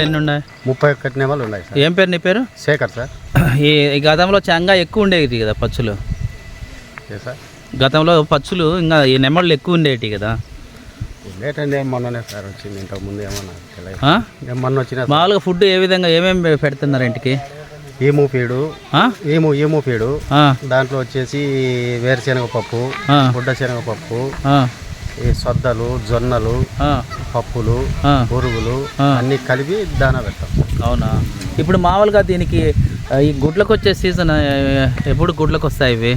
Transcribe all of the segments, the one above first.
ఎన్ని ఉన్నాయి? ముప్పై ఒక్కటి నెమలు ఉన్నాయి సార్. ఏం పేరు నీ పేరు? శేఖర్ సార్. ఈ గతంలో చంగా ఎక్కువ ఉండేది కదా పచ్చులు. ఏ సార్? గతంలో పచ్చులు ఇంకా ఈ నెమళ్ళు ఎక్కువ ఉండేటి కదా. లేటండి ఏం మొన్ననే సార్ వచ్చింది. ఇంతకు ముందు ఏమో నాకు తెలియదు. ఆ? ఏం మొన్న వచ్చిన మామూలుగా ఫుడ్ ఏ విధంగా ఏమేమి పెడుతున్నారు ఇంటికి? ఏము ఫీడు ఆ? ఏము ఏము ఫీడు ఆ, దాంట్లో వచ్చేసి వేరుశనగ పప్పు ఆ, గుడ్డ శనగ పప్పు ఆ, ఈ సొద్దలు జొన్నలు పప్పులు. పురుగులు. అన్నీ కలిపి దానా పెడతాం అవునా? ఇప్పుడు మామూలుగా దీనికి ఈ గుడ్లకు వచ్చే సీజన్ ఎప్పుడు గుడ్లకు వస్తాయి ఇవి?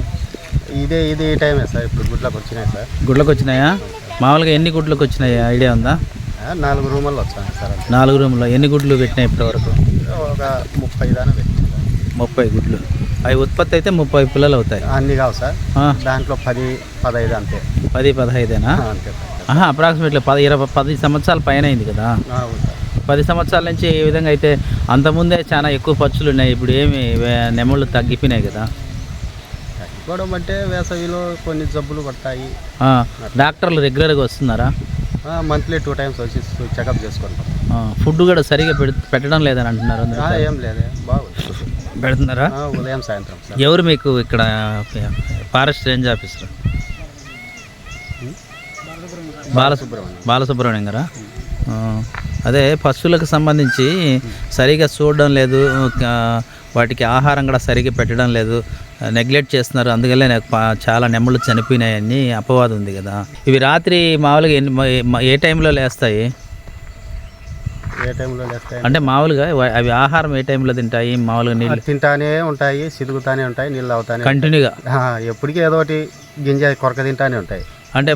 ఇదే ఇది టైమే సార్ ఇప్పుడు గుడ్లకు వచ్చినాయి సార్. గుడ్లకు వచ్చినాయా మామూలుగా ఎన్ని గుడ్లకు వచ్చినాయి ఐడియా ఉందా? నాలుగు రూముల్లో వచ్చాను సార్. నాలుగు రూమ్లో ఎన్ని గుడ్లు పెట్టినాయి ఇప్పటి వరకు ఒక ముప్పై దానా పెట్టింది సార్. ముప్పై గుడ్లు. అవి ఉత్పత్తి అయితే ముప్పై పిల్లలు అవుతాయి. అన్నీ కావు సార్. దాంట్లో పది పదహైదు అంతే. పది పదహైదేనా? ఆహా అప్రాక్సిమేట్లీ పది ఇరవై పది సంవత్సరాల పైన అయింది కదా పది సంవత్సరాల నుంచి ఏ విధంగా అయితే అంతకుముందే చాలా ఎక్కువ పచ్చులు ఉన్నాయి. ఇప్పుడు ఏమి నెమళ్ళు తగ్గిపోయినాయి కదా? తగ్గిపోవడం అంటే వేసవిలో కొన్ని జబ్బులు పడతాయి. డాక్టర్లు రెగ్యులర్గా వస్తున్నారా? మంత్లీ టూ టైమ్స్ వచ్చి చెకప్ చేసుకుంటాం. ఫుడ్ కూడా సరిగా పెడ- పెట్టడం లేదని అంటున్నారు ఏం లేదే బాగుంది. పెడుతున్నారా? ఉదయం సాయంత్రం ఎవరు మీకు ఇక్కడ forest range officer? Balasubrahmanyam. Balasubrahmanyam గారా? అదే పశువులకు సంబంధించి సరిగా చూడడం లేదు వాటికి ఆహారం కూడా సరిగా పెట్టడం లేదు నెగ్లెక్ట్ చేస్తున్నారు అందుకనే నాకు చాలా నెమ్మలు చనిపోయినాయని అపవాదం ఉంది కదా. ఇవి రాత్రి మామూలుగా ఎన్ని ఏ టైంలో లేస్తాయి? ఏ టైంలో లేస్తాయి? అంటే మామూలుగా అవి ఆహారం ఏ టైంలో తింటాయి? మామూలుగా నీళ్ళు తింటానే ఉంటాయి సిదుగుతానే ఉంటాయి నీళ్ళు అవుతానే కంటిన్యూగా? ఎప్పటికీ ఏదో ఒకటి గింజ కొరక తింటానే ఉంటాయి. అంటే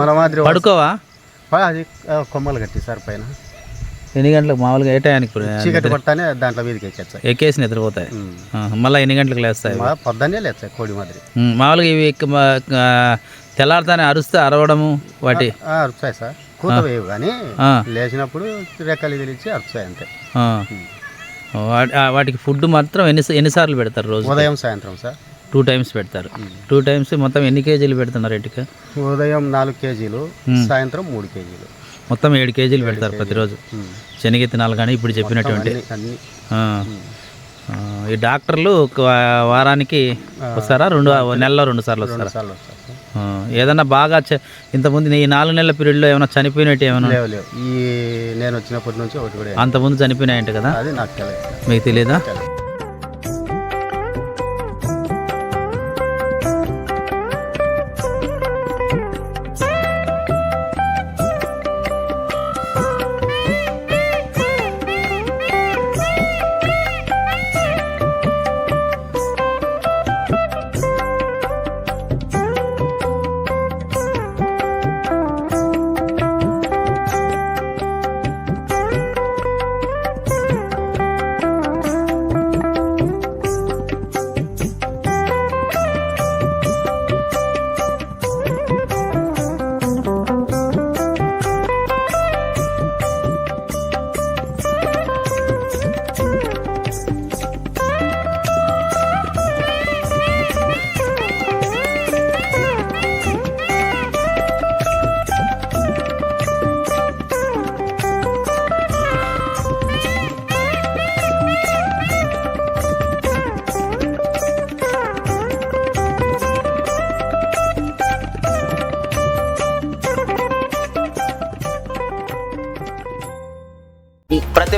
మన మాదిరి పడుకోవా? అది కొమ్మలు కట్టి సార్ పైన. ఎన్ని గంటలకు? మామూలుగా ఏ టైంకి చీకటి పడతానే దాంట్లో మీదకి ఎక్కేస్తాయి. ఎక్కేసి నిద్రపోతాయి. మళ్ళీ ఎన్ని గంటలకు లేస్తాయి? పొద్దున్నే లేస్తాయి కోడి మాదిరి. మామూలుగా ఇవి తెల్లారితేనే అరుస్తే అరవడము వాటి? అరుస్తాయి సార్. కూత వేయవు కానీ లేచినప్పుడు రెక్కలు తెలిచి అరుస్తాయి అంతే. వాటికి ఫుడ్ మాత్రం ఎన్ని ఎన్నిసార్లు పెడతారు రోజు ఉదయం సాయంత్రం సార్. టూ టైమ్స్ పెడతారు. టూ టైమ్స్ మొత్తం ఎన్ని కేజీలు పెడుతున్నారు ఇంటికి ఉదయం నాలుగు కేజీలు సాయంత్రం మూడు కేజీలు. మొత్తం ఏడు కేజీలు పెడతారు ప్రతిరోజు. శనగెత్తినాలు కానీ ఇప్పుడు చెప్పినటువంటి. ఈ డాక్టర్లు వారానికి వస్తారా? రెండు నెలలో రెండు సార్లు వస్తారా? ఏదన్నా బాగా ఇంతకుముందు ఈ నాలుగు నెలల పీరియడ్లో ఏమైనా చనిపోయినట్టు ఏమైనా ఈ నేను వచ్చినప్పటి నుంచి ఒకటి అంతకుముందు చనిపోయినాయంట కదా? అది నాకు తెలియదు. మీకు తెలియదా